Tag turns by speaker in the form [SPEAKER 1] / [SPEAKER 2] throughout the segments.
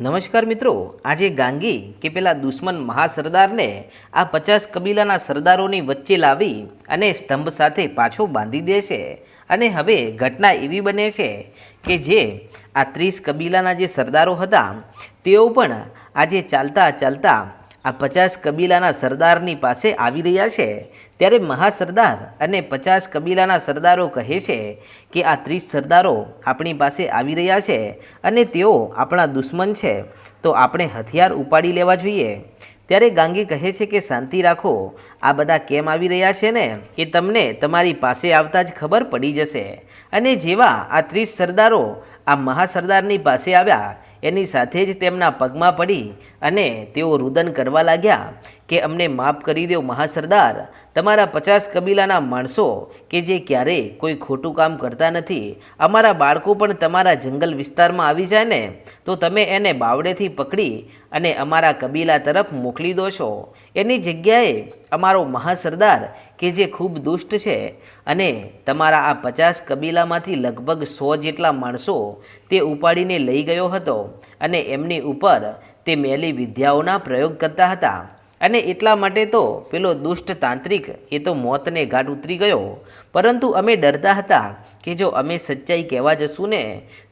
[SPEAKER 1] નમસ્કાર મિત્રો, આજે ગાંગી કે પેલા દુશ્મન મહાસરદારને આ પચાસ કબીલાના સરદારોની વચ્ચે લાવી અને સ્તંભ સાથે પાછો બાંધી દે છે. અને હવે ઘટના એવી બને છે કે જે આ ત્રીસ કબીલાના જે સરદારો હતા, તેઓ પણ આજે ચાલતા ચાલતા આ પચાસ કબીલાના સરદારની પાસે આવી રહ્યા છે. ત્યારે મહાસરદાર અને પચાસ કબીલાના સરદારો કહે છે કે આ ત્રીસ સરદારો આપણી પાસે આવી રહ્યા છે અને તેઓ આપણા દુશ્મન છે. તો આપણે હથિયાર ઉપાડી લેવા જોઈએ. ત્યારે ગાંગી કહે છે કે, શાંતિ રાખો. આ બધા કેમ આવી રહ્યા છે ને? કે તમને તમારી પાસે આવતા જ ખબર પડી જશે. અને જેવા આ ત્રીસ સરદારો આ મહાસરદારની પાસે આવ્યા એની સાથે જ તેમના પગમાં પડી અને તેઓ રુદન કરવા લાગ્યા. કે અમને માફ કરી દો મહાસરદાર. તમારા પચાસ કબીલાના માણસો કે જે ક્યારેય કોઈ ખોટું કામ કરતા નથી, અમારા બાળકો પણ તમારા જંગલ વિસ્તારમાં આવી જાય ને, તો તમે એને બાવડેથી પકડી અને અમારા કબીલા તરફ મોકલી દો છો. એની જગ્યાએ અમારો મહાસરદાર, કે જે ખૂબ દુષ્ટ છે, અને તમારા આ પચાસ કબીલામાંથી લગભગ સો જેટલા માણસો તે ઉપાડીને લઈ ગયો હતો અને એમની ઉપર તે મેલી વિદ્યાઓના પ્રયોગ કરતા હતા. અને એટલા માટે તો પેલો દુષ્ટ તાંત્રિક એ તો મોતને ઘાટ ઉતરી ગયો. પરંતુ અમે ડરતા હતા કે જો અમે સચ્ચાઈ કહેવા જશું ને,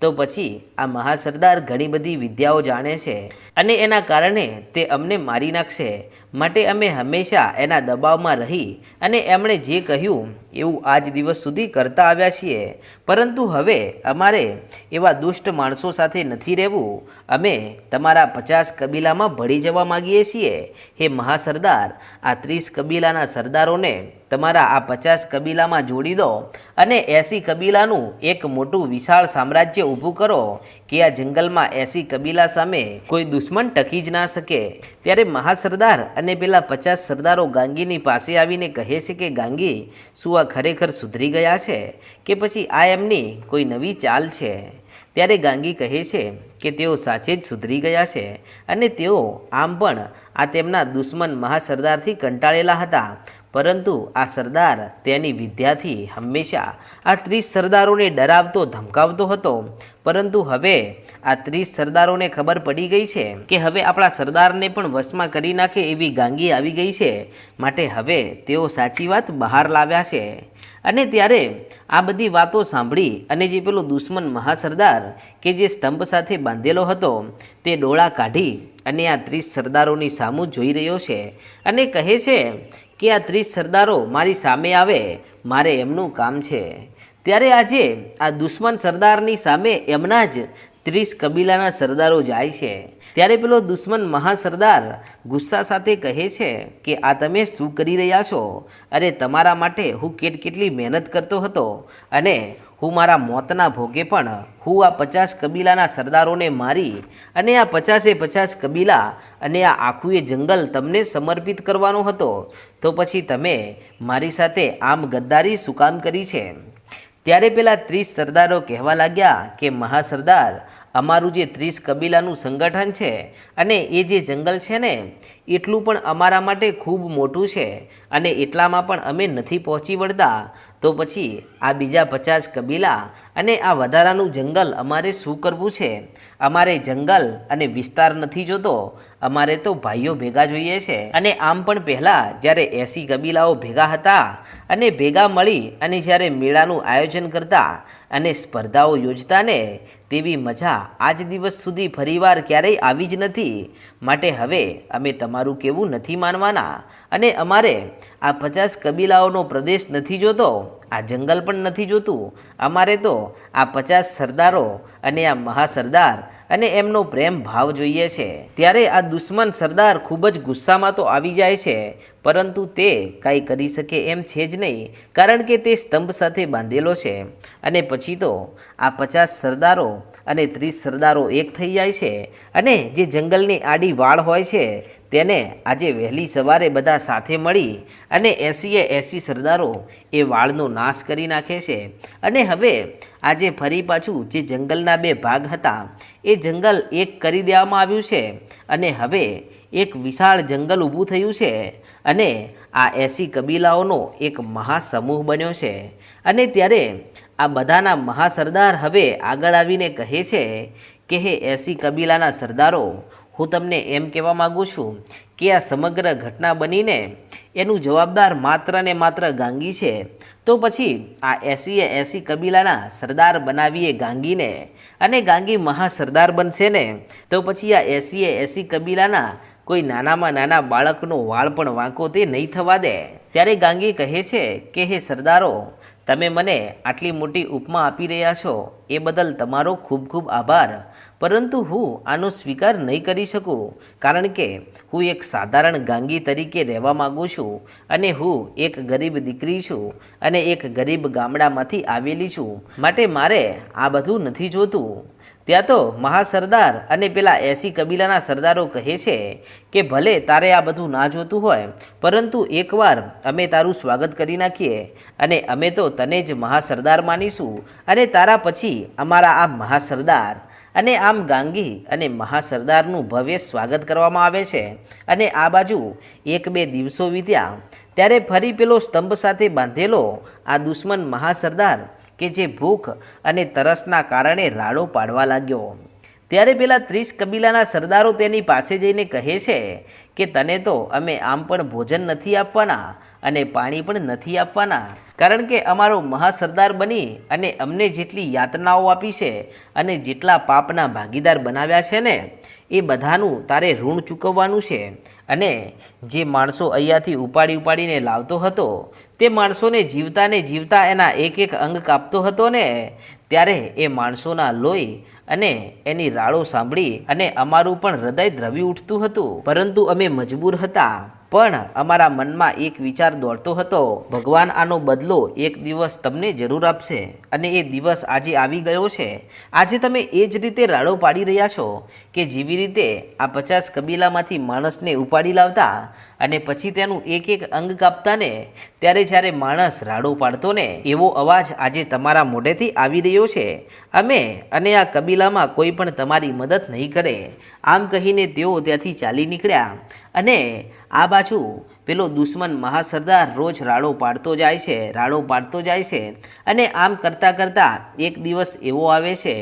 [SPEAKER 1] તો પછી આ મહાસરદાર ઘણી બધી વિદ્યાઓ જાણે છે અને એના કારણે તે અમને મારી નાખશે. માટે અમે હંમેશા એના દબાવમાં રહી અને એમણે જે કહ્યું એવું આજ દિવસ સુધી કરતા આવ્યા છીએ. પરંતુ હવે અમારે એવા દુષ્ટ માણસો સાથે નથી રહેવું. અમે તમારા પચાસ કબીલામાં ભળી જવા માગીએ છીએ. હે મહાસરદાર, આ ત્રીસ કબીલાના સરદારોને તમારા આ પચાસ કબીલામાં જોડી દો અને એસી કબીલાનું એક મોટું વિશાળ સામ્રાજ્ય ઊભું કરો કે આ જંગલમાં એસી કબીલા સામે કોઈ દુશ્મન ટકી જ ના શકે. ત્યારે મહાસરદાર અને પેલા પચાસ સરદારો ગાંગીની પાસે આવીને કહે છે કે, ગાંગી, શું આ ખરેખર સુધરી ગયા છે કે પછી આ એમની કોઈ નવી ચાલ છે? ત્યારે ગાંગી કહે છે કે, તેઓ સાચે જ સુધરી ગયા છે અને તેઓ આમ પણ આ તેમના દુશ્મન મહાસરદારથી કંટાળેલા હતા. પરંતુ આ સરદાર તેની વિદ્યાથી હંમેશા આ ત્રીસ સરદારોને ડરાવતો, ધમકાવતો હતો. પરંતુ હવે આ ત્રીસ સરદારોને ખબર પડી ગઈ છે કે હવે આપણા સરદારને પણ વશમાં કરી નાખે એવી ગાંગી આવી ગઈ છે. માટે હવે તેઓ સાચી વાત બહાર લાવ્યા છે. અને ત્યારે આ બધી વાતો સાંભળી અને જે પેલો દુશ્મન મહાસરદાર કે જે સ્તંભ સાથે બાંધેલો હતો, તે ડોળા કાઢી અને આ ત્રીસ સરદારોની સામું જોઈ રહ્યો છે અને કહે છે કે આ ત્રીસ સરદારો મારી સામે આવે, મારે એમનું કામ છે. ત્યારે આજે આ દુશ્મન સરદારની સામે એમના જ ત્રીસ કબીલાના સરદારો જાય છે. ત્યારે પેલો દુશ્મન મહાસરદાર ગુસ્સા સાથે કહે છે કે, આ તમે શું કરી રહ્યા છો? અરે, તમારા માટે હું કેટ કેટલી મહેનત કરતો હતો અને હું મારા મોતના ભોગે પણ હું આ પચાસ કબીલાના સરદારોને મારી અને આ પચાસે પચાસ કબીલા અને આ આખું એ જંગલ તમને સમર્પિત કરવાનો હતો. તો પછી તમે મારી સાથે આમ ગદ્દારી શું કામ કરી છે? ત્યારે પેલા ત્રીસ સરદારો કહેવા લાગ્યા કે મહાસરદાર અમારું જે ત્રીસ કબીલાનું સંગઠન છે અને એ જે જંગલ છે ને, એટલું પણ અમારા માટે ખૂબ મોટું છે અને એટલામાં પણ અમે નથી પહોંચી વળતા. તો પછી આ બીજા પચાસ કબીલા અને આ વધારાનું જંગલ અમારે શું કરવું છે? અમારે જંગલ અને વિસ્તાર નથી જોતો. અમારે તો ભાઈઓ ભેગા જોઈએ છે. અને આમ પણ પહેલાં જ્યારે એસી કબીલાઓ ભેગા હતા અને ભેગા મળી અને જ્યારે મેળાનું આયોજન કરતા અને સ્પર્ધાઓ યોજતા ને તેવી મજા આજ દિવસ સુધી ફરીવાર ક્યારેય આવી જ નથી. માટે હવે અમે તમારું કેવું નથી માનવાના અને અમારે આ પચાસ કબીલાઓનો પ્રદેશ નથી જોતો, આ જંગલ પણ નથી જોતું. અમારે તો આ પચાસ સરદારો અને આ મહાસરદાર અને એમનો પ્રેમ ભાવ જોઈએ છે. ત્યારે આ દુશ્મન સરદાર ખૂબ જ ગુસ્સામાં તો આવી જાય છે, પરંતુ તે કાંઈ કરી શકે એમ છે જ નહીં, કારણ કે તે સ્તંભ સાથે બાંધેલો છે. અને પછી તો આ પચાસ સરદારો અને ત્રીસ સરદારો એક થઈ જાય છે અને જે જંગલની આડી વાળ હોય છે તેને આજે વહેલી સવારે બધા સાથે મળી અને એંસીએ એંસી સરદારો એ વાળનો નાશ કરી નાખે છે. અને હવે આજે ફરી પાછું જે જંગલના બે ભાગ હતા, એ જંગલ એક કરી દેવામાં આવ્યું છે અને હવે એક વિશાળ જંગલ ઊભું થયું છે અને આ એસી કબીલાઓનો એક મહાસમૂહ બન્યો છે. અને ત્યારે આ બધાના મહાસરદાર હવે આગળ આવીને કહે છે કે, હે એસી કબીલાના સરદારો હું તમને એમ કહેવા માગું છું કે આ સમગ્ર ઘટના બનીને એનું જવાબદાર માત્ર ને માત્ર ગાંગી છે. તો પછી આ એસીએ એસી કબીલાના સરદાર બનાવીએ ગાંગીને અને ગાંગી મહાસરદાર બનશે ને, તો પછી આ એસીએ એસી કબીલાના કોઈ નાનામાં નાના બાળકનો વાળ પણ વાંકો તે નહીં થવા દે. ત્યારે ગાંગી કહે છે કે, હે સરદારો, તમે મને આટલી મોટી ઉપમા આપી રહ્યા છો. એ બદલ તમારો ખૂબ ખૂબ આભાર. પરંતુ હું આનો સ્વીકાર નહીં કરી શકું, કારણ કે હું એક સાધારણ ગાંગી તરીકે રહેવા માગું છું અને હું એક ગરીબ દીકરી છું અને એક ગરીબ ગામડામાંથી આવેલી છું. માટે મારે આ બધું નથી જોતું. ત્યાં તો મહાસરદાર અને પેલા એસી કબીલાના સરદારો કહે છે કે ભલે તારે આ બધું ના જોતું હોય, પરંતુ એકવાર અમે તારું સ્વાગત કરી નાખીએ અને અમે તો તને જ મહાસરદાર માનીશું અને તારા પછી અમારા આ મહાસરદાર અને આમ ગાંગી અને મહાસરદારનું ભવ્ય સ્વાગત કરવામાં આવે છે. અને આ બાજુ એક બે દિવસો વીત્યા ત્યારે ફરી પેલો સ્તંભ સાથે બાંધેલો આ દુશ્મન મહાસરદાર કે જે ભૂખ અને તરસના કારણે રાડો પાડવા લાગ્યો. ત્યારે પેલા ત્રીસ કબીલાના સરદારો તેની પાસે જઈને કહે છે કે તને તો અમે આમ પણ ભોજન નથી આપવાના અને પાણી પણ નથી આપવાના. કારણ કે અમારો મહાસરદાર બની અને અમને જેટલી યાતનાઓ આપી છે અને જેટલા પાપના ભાગીદાર બનાવ્યા છે ને, એ બધાનું તારે ઋણ ચૂકવવાનું છે. અને જે માણસો અહીંયાથી ઉપાડી ઉપાડીને લાવતો હતો, તે માણસોને જીવતા ને જીવતા એના એક એક અંગ કાપતો હતો ને ત્યારે એ માણસોના લોહી અને એની રાડો સાંભળી અને અમારું પણ હૃદય દ્રવી ઉઠતું હતું. પરંતુ અમે મજબૂર હતા. પણ અમારા મનમાં એક વિચાર દોડતો હતો, ભગવાન આનો બદલો એક દિવસ તમને જરૂર આપશે અને એ દિવસ આજે આવી ગયો છે. આજે તમે એ જ રીતે રાડો પાડી રહ્યા છો કે જેવી રીતે આ પચાસ કબીલામાંથી માણસને ઉપાડી લાવતા અને પછી તેનું એક એક અંગ કાપતા ને ત્યારે જ્યારે માણસ રાડો પાડતો ને, એવો અવાજ આજે તમારા મોઢેથી આવી રહ્યો છે. અમે અને આ કબીલામાં કોઈ પણ તમારી મદદ નહીં કરે. આમ કહીને તેઓ ત્યાંથી ચાલી નીકળ્યા. અને આ બાજુ પેલો દુશ્મન મહાસરદાર રોજ રાડો પાડતો જાય છે, રાડો પાડતો જાય છે અને આમ કરતાં કરતાં એક દિવસ એવો આવે છે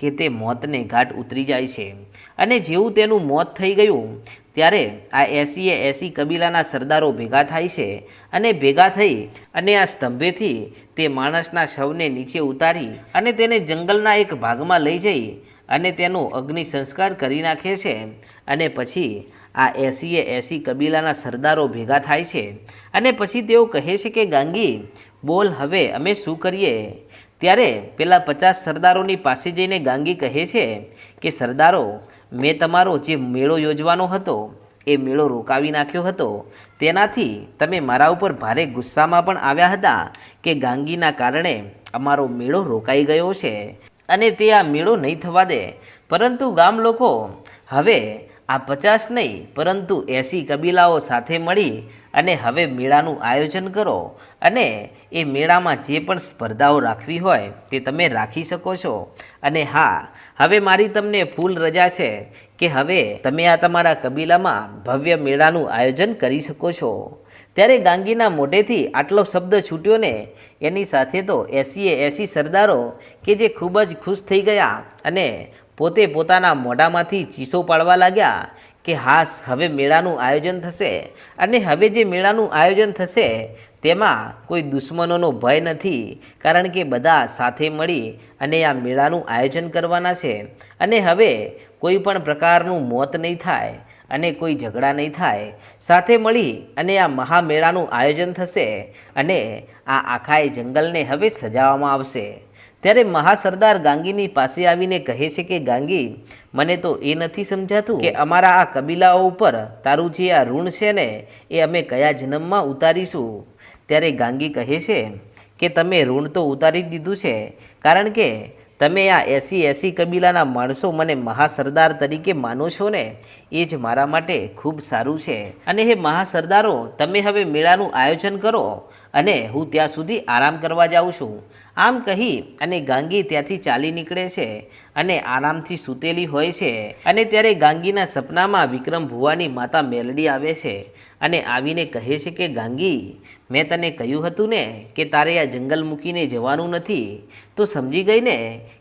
[SPEAKER 1] કે તે મોતને ઘાટ ઉતરી જાય છે. અને જેવું તેનું મોત થઈ ગયું, ત્યારે આ એસીએ એસી કબીલાના સરદારો ભેગા થાય છે અને ભેગા થઈ અને આ સ્તંભેથી તે માણસના શવને નીચે ઉતારી અને તેને જંગલના એક ભાગમાં લઈ જઈ અને તેનો અગ્નિ સંસ્કાર કરી નાખે છે. અને પછી આ એસીએ એસી કબીલાના સરદારો ભેગા થાય છે. અને પછી તેઓ કહે છે કે, ગાંગી, બોલ હવે અમે શું કરીએ? ત્યારે પેલા પચાસ સરદારોની પાસે જઈને ગાંગી કહે છે કે, સરદારો, મેં તમારો જે મેળો યોજવાનો હતો, એ મેળો રોકાવી નાખ્યો હતો. તેનાથી તમે મારા ઉપર ભારે ગુસ્સામાં પણ આવ્યા હતા કે ગાંગીના કારણે અમારો મેળો રોકાઈ ગયો છે. અને તે આ મેળો નહીં થવા દે. પરંતુ ગામ લોકો, હવે આ પચાસ નહીં, પરંતુ એંસી કબીલાઓ સાથે મળી અને હવે મેળાનું આયોજન કરો અને એ મેળામાં જે પણ સ્પર્ધાઓ રાખવી હોય તે તમે રાખી શકો છો. અને હા, હવે મારી તમને ફૂલ રજા છે કે હવે તમે આ તમારા કબીલામાં ભવ્ય મેળાનું આયોજન કરી શકો છો. ત્યારે ગાંગીના મોઢેથી આટલો શબ્દ છૂટ્યો ને, એની સાથે તો એસીએ એસી સરદારો કે જે ખૂબ જ ખુશ થઈ ગયા અને પોતે પોતાના મોઢામાંથી ચીસો પાડવા લાગ્યા કે હાસ, હવે મેળાનું આયોજન થશે અને હવે જે મેળાનું આયોજન થશે તેમાં કોઈ દુશ્મનોનો ભય નથી, કારણ કે બધા સાથે મળી અને આ મેળાનું આયોજન કરવાના છે. અને હવે કોઈ પણ પ્રકારનું મોત નહીં થાય અને કોઈ ઝઘડા નહીં થાય. સાથે મળી અને આ મહામેળાનું આયોજન થશે અને આ આખાય જંગલને હવે સજાવવામાં આવશે. ત્યારે મહાસરદાર ગાંગીની પાસે આવીને કહે છે કે, ગાંગી, મને તો એ નથી સમજાતું કે અમારા આ કબીલાઓ ઉપર તારું જે આ ઋણ છે ને, એ અમે કયા જન્મમાં ઉતારીશું? ત્યારે ગાંગી કહે છે કે, તમે ઋણ તો ઉતારી દીધું છે, કારણ કે તમે આ એસી એસી કબીલાના માણસો મને મહાસરદાર તરીકે માનો છો ને, એ જ મારા માટે ખૂબ સારું છે. અને હે મહાસરદારો, તમે હવે મેળાનું આયોજન કરો અને હું ત્યાં સુધી આરામ કરવા જાઉં છું. આમ કહી અને ગાંગી ત્યાંથી ચાલી નીકળે છે અને આરામથી સૂતેલી હોય છે અને ત્યારે ગાંગીના સપનામાં વિક્રમ ભુવાની માતા મેલડી આવે છે અને આવીને કહે છે કે, ગાંગી, મેં તને કહ્યું હતું ને કે તારે આ જંગલ મૂકીને જવાનું નથી, તો સમજી ગઈ ને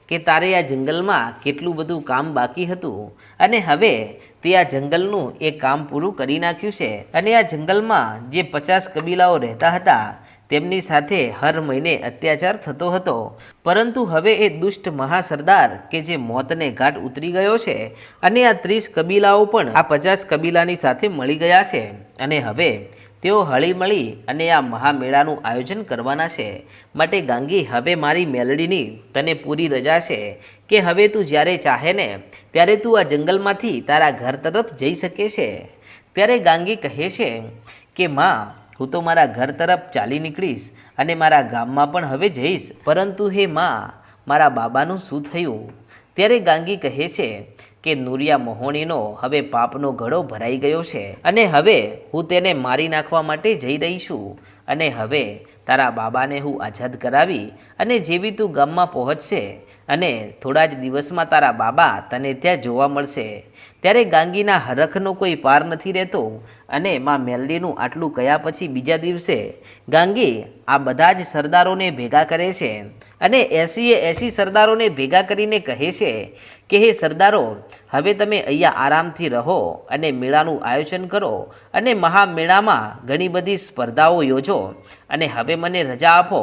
[SPEAKER 1] કે તારે આ જંગલમાં કેટલું બધું કામ બાકી હતું અને હવે તે આ જંગલનું એ કામ પૂરું કરી નાખ્યું છે અને આ જંગલમાં જે પચાસ કબીલાઓ રહેતા હતા તેમની સાથે હર મહિને અત્યાચાર થતો હતો. પરંતુ હવે એ દુષ્ટ મહાસરદાર કે જે મોતને ઘાટ ઉતરી ગયો છે અને આ ત્રીસ કબીલાઓ પણ આ પચાસ કબીલાની સાથે મળી ગયા છે અને હવે તેઓ હળીમળી અને આ મહામેળાનું આયોજન કરવાના છે. માટે ગાંગી, હવે મારી મેલડીની તને પૂરી રજા છે કે હવે તું જ્યારે ચાહે ને ત્યારે તું આ જંગલમાંથી તારા ઘર તરફ જઈ શકે છે. ત્યારે ગાંગી કહે છે કે, માં હું તો મારા ઘર તરફ ચાલી નીકળીશ અને મારા ગામમાં પણ હવે જઈશ. પરંતુ હે માં, મારા બાબાનું શું થયું? ત્યારે ગાંગી કહે છે કે, નુરિયા મોહણીનો હવે પાપનો ઘડો ભરાઈ ગયો છે અને હવે હું તેને મારી નાખવા માટે જઈ રહી છું. અને હવે તારા બાબાને હું આઝાદ કરાવી અને જેવી તું ગામમાં પહોંચશે અને થોડા જ દિવસમાં તારા બાબા તને ત્યાં જોવા મળશે. ત્યારે ગાંગીના હરખનો કોઈ પાર નથી રહેતો અને માં મેલડીનું આટલું કયા પછી બીજા દિવસે? ગાંગી, આ બધા જ સરદારોને ભેગા કરે છે અને એસીએ એસી સરદારોને ભેગા કરીને કહે છે કે, હે સરદારો, હવે તમે અહીંયા આરામથી રહો અને મેળાનું આયોજન કરો અને મહામેળામાં ઘણી બધી સ્પર્ધાઓ યોજો અને હવે મને રજા આપો.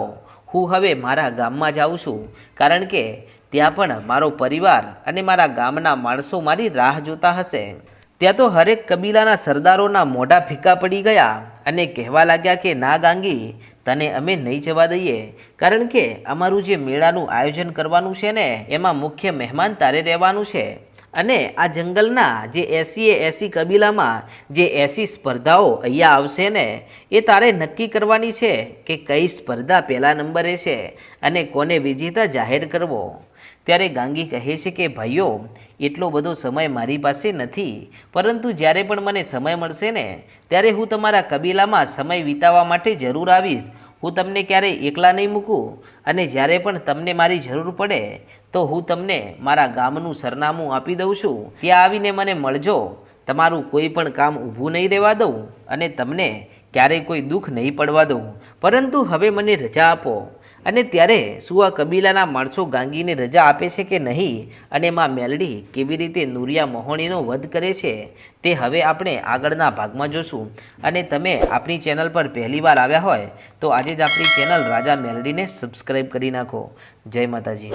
[SPEAKER 1] હું હવે મારા ગામમાં જાઉં છું. કારણ કે ત્યાં પણ મારો પરિવાર અને મારા ગામના માણસો મારી રાહ જોતા હશે. ત્યાં તો હરેક કબીલાના સરદારોના મોઢા ફીકા પડી ગયા અને કહેવા લાગ્યા કે, ના ગાંગી, તને અમે નહીં જવા દઈએ. કારણ કે અમારું જે મેળાનું આયોજન કરવાનું છે ને, એમાં મુખ્ય મહેમાન તારે રહેવાનું છે. અને આ જંગલના જે એસીએ, એસી કબીલામાં જે એસી સ્પર્ધાઓ અહીંયા આવશે ને, એ તારે નક્કી કરવાની છે કે કઈ સ્પર્ધા પહેલા નંબરે છે અને કોને વિજેતા જાહેર કરવો. ત્યારે ગાંગી કહે છે કે, ભાઈઓ, એટલો બધો સમય મારી પાસે નથી, પરંતુ જ્યારે પણ મને સમય મળશે ને, ત્યારે હું તમારા કબીલામાં સમય વિતાવવા માટે જરૂર આવીશ. હું તમને ક્યારેય એકલા નહીં મૂકું? અને જ્યારે પણ તમને મારી જરૂર પડે, તો હું તમને મારા ગામનું સરનામું આપી દઉં છું. ત્યાં આવીને મને મળજો. તમારું કોઈ પણ કામ ઊભું નહીં રહેવા દઉં અને તમને ક્યારેય કોઈ દુઃખ નહીં પડવા દઉં. પરંતુ હવે મને રજા આપો. અને ત્યારે શું આ કબીલાના માણસો ગાંગીને રજા આપે છે કે નહીં? અને માં મેલડી કેવી રીતે નુરિયા મોહણીનો વધ કરે છે? તે હવે આપણે આગળના ભાગમાં જોશું. અને તમે આપણી ચેનલ પર પહેલીવાર આવ્યા હોય તો આજે જ આપણી ચેનલ રાજા મેલડીને સબસ્ક્રાઈબ કરી નાખો. જય માતાજી.